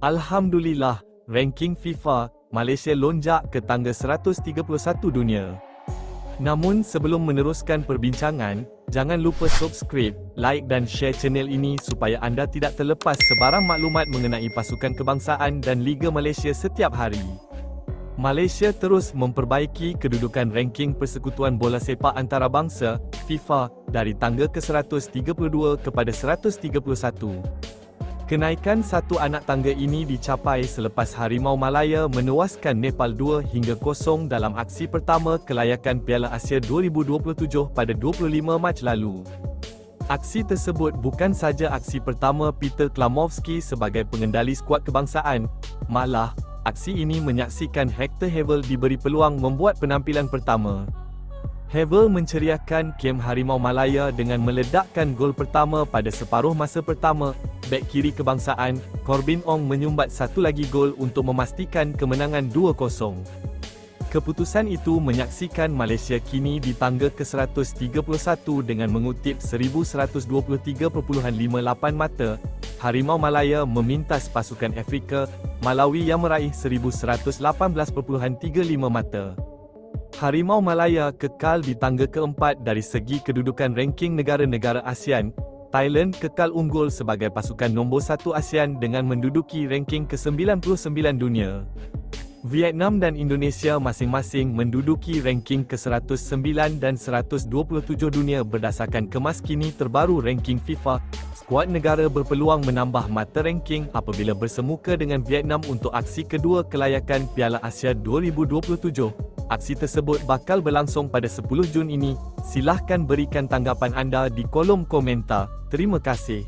Alhamdulillah, ranking FIFA, Malaysia lonjak ke tangga 131 dunia. Namun sebelum meneruskan perbincangan, jangan lupa subscribe, like dan share channel ini supaya anda tidak terlepas sebarang maklumat mengenai pasukan kebangsaan dan Liga Malaysia setiap hari. Malaysia terus memperbaiki kedudukan ranking Persekutuan Bola Sepak Antarabangsa, FIFA, dari tangga ke-132 kepada 131. Kenaikan satu anak tangga ini dicapai selepas Harimau Malaya menewaskan Nepal 2 hingga 0 dalam aksi pertama kelayakan Piala Asia 2027 pada 25 Mac lalu. Aksi tersebut bukan saja aksi pertama Peter Klamovski sebagai pengendali skuad kebangsaan, malah, aksi ini menyaksikan Hector Havel diberi peluang membuat penampilan pertama. Havel menceriakan kem Harimau Malaya dengan meledakkan gol pertama pada separuh masa pertama. Bek kiri kebangsaan, Corbin Ong menyumbat satu lagi gol untuk memastikan kemenangan 2-0. Keputusan itu menyaksikan Malaysia kini di tangga ke-131 dengan mengutip 1123.58 mata. Harimau Malaya memintas pasukan Afrika, Malawi yang meraih 1118.35 mata. Harimau Malaya kekal di tangga keempat dari segi kedudukan ranking negara-negara ASEAN. Thailand kekal unggul sebagai pasukan nombor satu ASEAN dengan menduduki ranking ke-99 dunia. Vietnam dan Indonesia masing-masing menduduki ranking ke-109 dan 127 dunia berdasarkan kemas kini terbaru ranking FIFA. Skuad negara berpeluang menambah mata ranking apabila bersemuka dengan Vietnam untuk aksi kedua kelayakan Piala Asia 2027. Aksi tersebut bakal berlangsung pada 10 Jun ini. Silahkan berikan tanggapan anda di kolom komentar. Terima kasih.